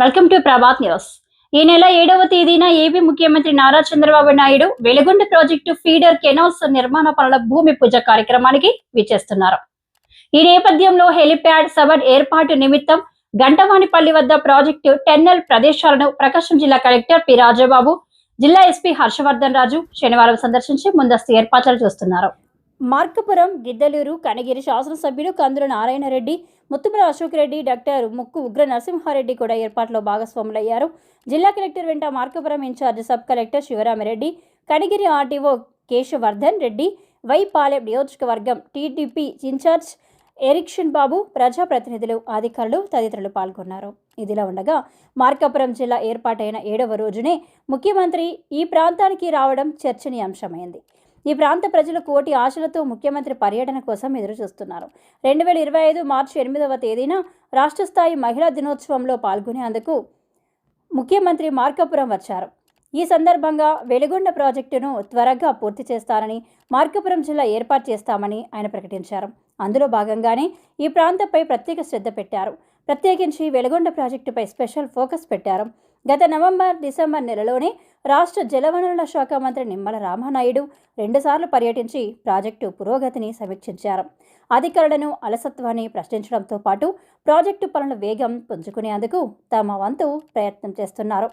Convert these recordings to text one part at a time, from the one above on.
Welcome to Prabhat news. ఈ నెల ఏడవ తేదీన ఏపీ ముఖ్యమంత్రి Nara Chandrababu Naidu Veligonda project feeder canals నిర్మాణ పనుల భూమి పూజ కార్యక్రమానికి విచ్చేస్తున్నారు. ఈ నేపథ్యంలో హెలిప్యాడ్ సబడ్ ఏర్పాటు నిమిత్తం గంటవానిపల్లి వద్ద ప్రాజెక్టు టెన్నెల్ ప్రదేశాలను ప్రకాశం జిల్లా కలెక్టర్ పి రాజబాబు జిల్లా ఎస్పీ హర్షవర్ధన్ రాజు శనివారం సందర్శించి ముందస్తు ఏర్పాట్లు చూస్తున్నారు. మార్కపురం గిద్దలూరు కనగిరి శాసనసభ్యులు కందుల నారాయణ రెడ్డి ముత్తుమల అశోక్ రెడ్డి డాక్టర్ ముక్కు ఉగ్ర నరసింహారెడ్డి కూడా ఏర్పాట్లో భాగస్వాములయ్యారు. జిల్లా కలెక్టర్ వెంట Markapuram incharge sub collector Sivarami Reddy Kanigiri RTO Keshavardhan Reddy Y Palem నియోజకవర్గం టీడీపీ ఇన్ఛార్జ్ ఎరిక్షన్ బాబు ప్రజాప్రతినిధులు అధికారులు తదితరులు పాల్గొన్నారు. ఇదిలా ఉండగా మార్కాపురం జిల్లా ఏర్పాటైన ఏడవ రోజునే ముఖ్యమంత్రి ఈ ప్రాంతానికి రావడం చర్చనీయాంశమైంది. ఈ ప్రాంత ప్రజలు కోటి ఆశలతో ముఖ్యమంత్రి పర్యటన కోసం ఎదురుచూస్తున్నారు. రెండు వేల ఇరవై ఐదు మార్చి ఎనిమిదవ తేదీన రాష్ట్ర స్థాయి మహిళా దినోత్సవంలో పాల్గొనేందుకు ముఖ్యమంత్రి మార్కాపురం వచ్చారు. ఈ సందర్భంగా వెలుగొండ ప్రాజెక్టును త్వరగా పూర్తి చేస్తారని మార్కాపురం జిల్లా ఏర్పాటు చేస్తామని ఆయన ప్రకటించారు. అందులో భాగంగానే ఈ ప్రాంతంపై ప్రత్యేక శ్రద్ధ పెట్టారు. ప్రత్యేకించి వెలుగొండ ప్రాజెక్టుపై స్పెషల్ ఫోకస్ పెట్టారు. గత నవంబర్ డిసెంబర్ నెలలోనే రాష్ట్ర జలవనరుల శాఖ మంత్రి నిమ్మల రామానాయుడు రెండుసార్లు పర్యటించి ప్రాజెక్టు పురోగతిని సమీక్షించారు. అధికారులను అలసత్వాన్ని ప్రశ్నించడంతో పాటు ప్రాజెక్టు పనుల వేగం పుంజుకునేందుకు తమ వంతు ప్రయత్నం చేస్తున్నారు.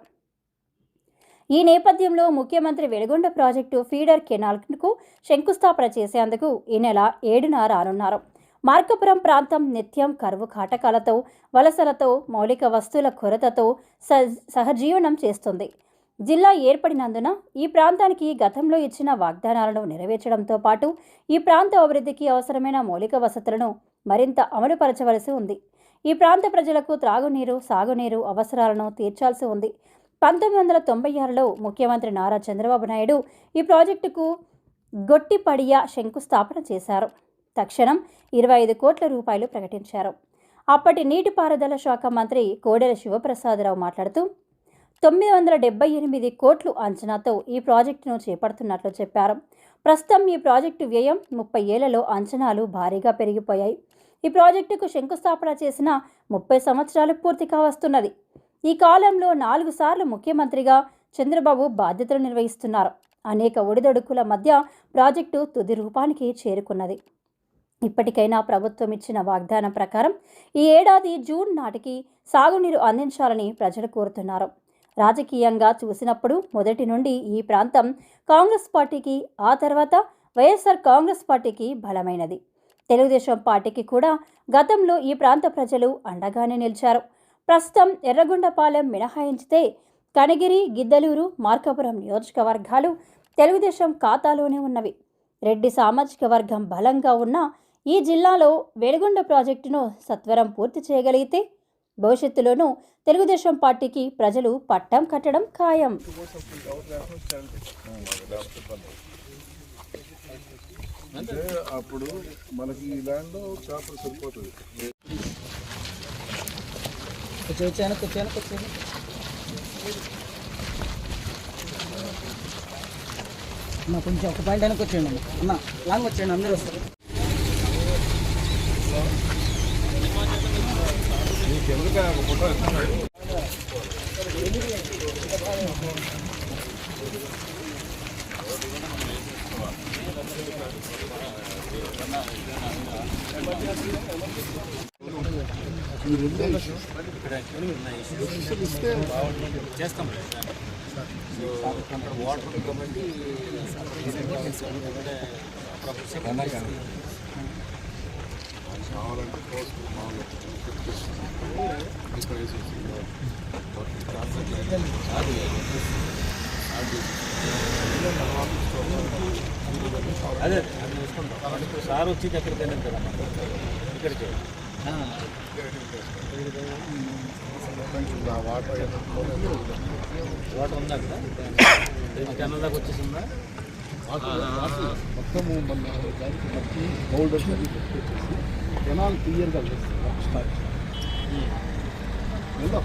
ఈ నేపథ్యంలో ముఖ్యమంత్రి వెలుగొండ ప్రాజెక్టు ఫీడర్ కెనాల్కు శంకుస్థాపన చేసేందుకు ఈ నెల ఏడున రానున్నారు మార్కపురం ప్రాంతం నిత్యం కరువు కాటకాలతో వలసలతో మౌలిక వస్తువుల కొరతతో స- సహజీవనం చేస్తుంది. జిల్లా ఏర్పడినందున ఈ ప్రాంతానికి గతంలో ఇచ్చిన వాగ్దానాలను నెరవేర్చడంతో పాటు ఈ ప్రాంత అభివృద్ధికి అవసరమైన మౌలిక వసతులను మరింత అమలుపరచవలసి ఉంది. ఈ ప్రాంత ప్రజలకు త్రాగునీరు సాగునీరు అవసరాలను తీర్చాల్సి ఉంది. పంతొమ్మిది వందల తొంభై ఆరులో ముఖ్యమంత్రి నారా చంద్రబాబు నాయుడు ఈ ప్రాజెక్టుకు గొట్టిపడియా శంకుస్థాపన చేశారు. తక్షణం ఇరవై ఐదు కోట్ల రూపాయలు ప్రకటించారు. అప్పటి నీటిపారుదల శాఖ మంత్రి కోడెల శివప్రసాదరావు మాట్లాడుతూ తొమ్మిది వందల డెబ్బై ఎనిమిది కోట్లు అంచనాతో ఈ ప్రాజెక్టును చేపడుతున్నట్లు చెప్పారు. ప్రస్తుతం ఈ ప్రాజెక్టు వ్యయం ముప్పై ఏళ్ళలో అంచనాలు భారీగా పెరిగిపోయాయి. ఈ ప్రాజెక్టుకు శంకుస్థాపన చేసిన ముప్పై సంవత్సరాలు పూర్తి కావస్తున్నది ఈ కాలంలో నాలుగు సార్లు ముఖ్యమంత్రిగా చంద్రబాబు బాధ్యతలు నిర్వహిస్తున్నారు. అనేక ఒడిదొడుకుల మధ్య ప్రాజెక్టు తుది రూపానికి చేరుకున్నది. ఇప్పటికైనా ప్రభుత్వం ఇచ్చిన వాగ్దానం ప్రకారం ఈ ఏడాది జూన్ నాటికి సాగునీరు అందించాలని ప్రజలు కోరుతున్నారు. రాజకీయంగా చూసినప్పుడు మొదటి నుండి ఈ ప్రాంతం కాంగ్రెస్ పార్టీకి ఆ తర్వాత వైఎస్ఆర్ కాంగ్రెస్ పార్టీకి బలమైనది. తెలుగుదేశం పార్టీకి కూడా గతంలో ఈ ప్రాంత ప్రజలు అండగానే నిలిచారు. ప్రస్తుతం ఎర్రగొండపాలెం మినహాయించితే కనగిరి గిద్దలూరు మార్కాపురం నియోజకవర్గాలు తెలుగుదేశం ఖాతాలోనే ఉన్నవి. రెడ్డి సామాజిక వర్గం బలంగా ఉన్న ఈ జిల్లాలో వెలుగొండ ప్రాజెక్టును సత్వరం పూర్తి చేయగలిగితే భవిష్యత్తులోనూ తెలుగుదేశం పార్టీకి ప్రజలు పట్టం కట్టడం ఖాయం. అంటే అప్పుడు మనకి ఈ ల్యాండ్లో చేపలు సరిపోతుంది కొంచెం వచ్చాను వచ్చాను వచ్చాను అన్న కొంచెం ఒక పాయింట్ వెనక్కి వచ్చేయండి అన్న లాంగ్ వచ్చేయండి అందరూ వస్తారు. చేస్తాం కావాలంటే పోస్ట్ మామూలుగా ఇక్కడ అదే సార్ వచ్చి ఎక్కడికి వెళ్ళాం కదా ఇక్కడికి వాటర్ ఉందా కదా ఇది దాకా వచ్చేసిందా మొత్తము మన దానికి మొత్తం బౌల్డర్స్ అది పెట్టేసి కెనాల్ క్లియర్గా స్టార్ట్ 能动